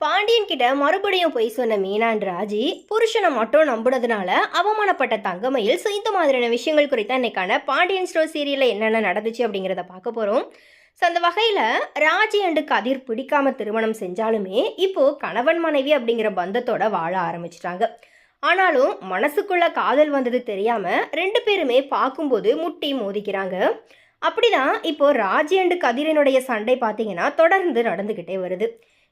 பாண்டியன் கிட்ட மறுபடியும் போய் சொன்ன மீனான் ராஜி புருஷனை மட்டும் நம்புனதுனால அவமானப்பட்ட தங்கமையில் ஸோ இந்த மாதிரியான விஷயங்கள் குறித்த இன்னைக்கான பாண்டியன் ஸ்டோர் சீரியலில் என்னென்ன நடந்துச்சு அப்படிங்கிறத பார்க்க போகிறோம் ஸோ அந்த வகையில் ராஜி அண்டு கதிர் பிடிக்காம திருமணம் செஞ்சாலுமே இப்போ கணவன் மனைவி அப்படிங்கிற பந்தத்தோட வாழ ஆரம்பிச்சிட்டாங்க. ஆனாலும் மனசுக்குள்ள காதல் வந்தது தெரியாம ரெண்டு பேருமே பார்க்கும்போது முட்டி மோதிக்கிறாங்க. அப்படிதான் இப்போ ராஜி அண்டு கதிரனுடைய சண்டை பார்த்தீங்கன்னா தொடர்ந்து நடந்துக்கிட்டே வருது.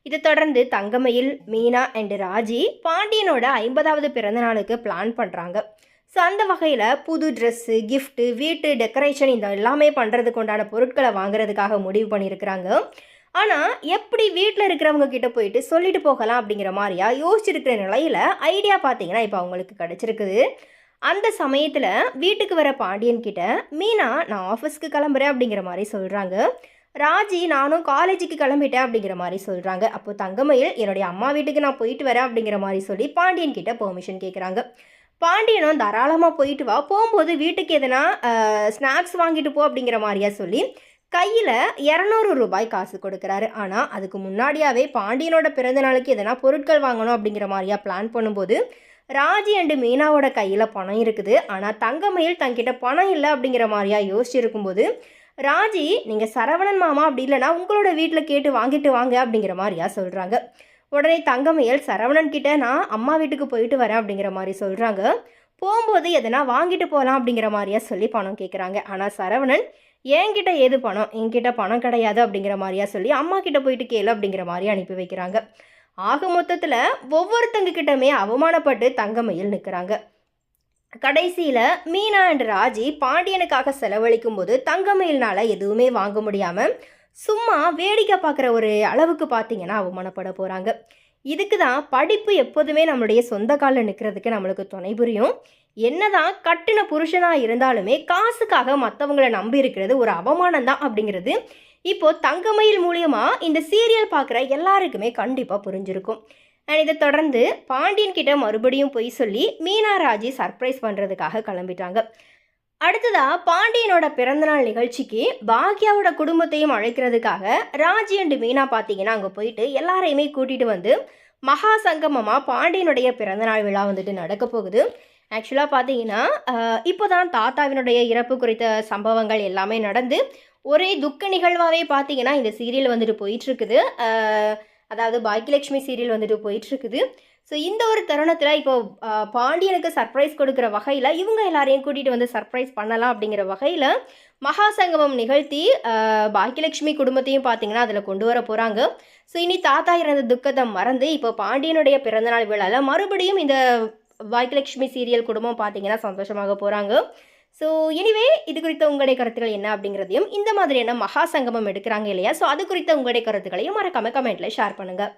இதை தொடர்ந்து தங்கமயில் மீனா அண்ட் ராஜி பாண்டியனோட ஐம்பதாவது பிறந்த நாளுக்கு பிளான் பண்ணுறாங்க ஸோ அந்த வகையில் புது ட்ரெஸ்ஸு கிஃப்ட்டு வீட்டு டெக்கரேஷன் இந்த எல்லாமே பண்ணுறதுக்கு உண்டான பொருட்களை வாங்குறதுக்காக முடிவு பண்ணியிருக்கிறாங்க. ஆனால் எப்படி வீட்டில் இருக்கிறவங்க கிட்ட போயிட்டு சொல்லிட்டு போகலாம் அப்படிங்கிற மாதிரியா யோசிச்சிருக்கிற நிலையில் ஐடியா பார்த்தீங்கன்னா இப்போ அவங்களுக்கு கிடச்சிருக்குது. அந்த சமயத்தில் வீட்டுக்கு வர பாண்டியன் கிட்ட மீனா நான் ஆஃபீஸ்க்கு கிளம்புறேன் அப்படிங்கிற மாதிரி சொல்கிறாங்க ராஜி நானும் காலேஜுக்கு கிளம்பிட்டேன் அப்படிங்கிற மாதிரி சொல்கிறாங்க அப்போ தங்கமயில் என்னுடைய அம்மா வீட்டுக்கு நான் போயிட்டு வரேன் அப்படிங்கிற மாதிரி சொல்லி பாண்டியன் கிட்ட பெர்மிஷன் கேட்குறாங்க பாண்டியனும் தாராளமாக போயிட்டு வா. போகும்போது வீட்டுக்கு எதனா ஸ்நாக்ஸ் வாங்கிட்டு போ அப்படிங்கிற மாதிரியா சொல்லி கையில் இரநூறு ரூபாய் காசு கொடுக்குறாரு. ஆனால் அதுக்கு முன்னாடியாவே பாண்டியனோட பிறந்த நாளுக்கு எதனா பொருட்கள் வாங்கணும் அப்படிங்கிற மாதிரியா பிளான் பண்ணும்போது ராஜி அண்டு மீனாவோட கையில் பணம் இருக்குது. ஆனால் தங்கமயில் தங்கிட்ட பணம் இல்லை அப்படிங்கிற மாதிரியா யோசிச்சு இருக்கும்போது ராஜி நீங்கள் சரவணன் மாமா அப்படி இல்லைன்னா உங்களோட வீட்டில் கேட்டு வாங்கிட்டு வாங்க அப்படிங்கிற மாதிரியா சொல்கிறாங்க உடனே தங்கமயல் சரவணன் கிட்ட நான் அம்மா வீட்டுக்கு போயிட்டு வரேன் அப்படிங்கிற மாதிரி சொல்கிறாங்க போகும்போது எதனா வாங்கிட்டு போகலாம் அப்படிங்கிற மாதிரியா சொல்லி பணம் கேட்குறாங்க ஆனால் சரவணன் என்கிட்ட ஏது பணம்? என்கிட்ட பணம் கிடையாது அப்படிங்கிற மாதிரியா சொல்லி அம்மா கிட்ட போயிட்டு கேளு அப்படிங்கிற மாதிரி அனுப்பி வைக்கிறாங்க. ஆக மொத்தத்தில் ஒவ்வொருத்தங்க கிட்டமே அவமானப்பட்டு தங்கமயில் நிற்கிறாங்க கடைசியில் மீனா அண்ட் ராஜி பாண்டியனுக்காக செலவழிக்கும் போது தங்கமயில்னால் எதுவுமே வாங்க முடியாமல் சும்மா வேடிக்கை பார்க்குற ஒரு அளவுக்கு பார்த்தீங்கன்னா அவமானப்பட போகிறாங்க இதுக்கு தான் படிப்பு எப்போதுமே நம்மளுடைய சொந்த காலில் நிற்கிறதுக்கு நம்மளுக்கு துணை புரியும். என்னதான் கட்டின புருஷனாக இருந்தாலுமே காசுக்காக மற்றவங்களை நம்பி இருக்கிறது ஒரு அவமானம் தான் அப்படிங்கிறது இப்போது தங்கமயில் மூலியமாக இந்த சீரியல் பார்க்குற எல்லாருக்குமே கண்டிப்பாக புரிஞ்சிருக்கும். அண்ட் இதை தொடர்ந்து பாண்டியன் கிட்ட மறுபடியும் போய் சொல்லி மீனா ராஜி சர்ப்ரைஸ் பண்ணுறதுக்காக கிளம்பிட்டாங்க. அடுத்ததா பாண்டியனோட பிறந்தநாள் நிகழ்ச்சிக்கு பாக்யாவோட குடும்பத்தையும் அழைக்கிறதுக்காக ராஜி அண்டு மீனா பார்த்தீங்கன்னா அங்கே போயிட்டு எல்லாரையுமே கூட்டிகிட்டு வந்து மகா சங்கமமாக பாண்டியனுடைய பிறந்தநாள் விழா வந்துட்டு நடக்க போகுது. ஆக்சுவலாக பார்த்தீங்கன்னா இப்போ தான் தாத்தாவினுடைய இறப்பு குறித்த சம்பவங்கள் எல்லாமே நடந்து ஒரே துக்க நிகழ்வாகவே பார்த்தீங்கன்னா இந்த சீரியல் வந்துட்டு போயிட்டுருக்குது அதாவது பாக்கியலட்சுமி சீரியல் வந்துட்டு போயிட்டுருக்குது. ஸோ இந்த ஒரு தருணத்தில் இப்போ பாண்டியனுக்கு சர்ப்ரைஸ் கொடுக்குற வகையில் இவங்க எல்லாரையும் கூட்டிகிட்டு வந்து சர்ப்ரைஸ் பண்ணலாம் அப்படிங்கிற வகையில் மகா சங்கமம் நிகழ்த்தி பாக்கியலட்சுமி குடும்பத்தையும் பார்த்தீங்கன்னா அதில் கொண்டு வர போகிறாங்க ஸோ இனி தாத்தா இறந்த துக்கத்தை மறந்து இப்போ பாண்டியனுடைய பிறந்தநாள் விழாவில் மறுபடியும் இந்த பாக்கியலட்சுமி சீரியல் குடும்பம் பார்த்தீங்கன்னா சந்தோஷமாக போகிறாங்க ஸோ எனிவே இது குறித்த உங்களுடைய கருத்துக்கள் என்ன அப்படிங்கிறதையும் இந்த மாதிரியான மகா சங்கமம் எடுக்கிறாங்க இல்லையா? ஸோ அது குறித்த உங்களுடைய கருத்துக்களையும் மறக்காம கமெண்ட்டில் ஷேர் பண்ணுங்கள்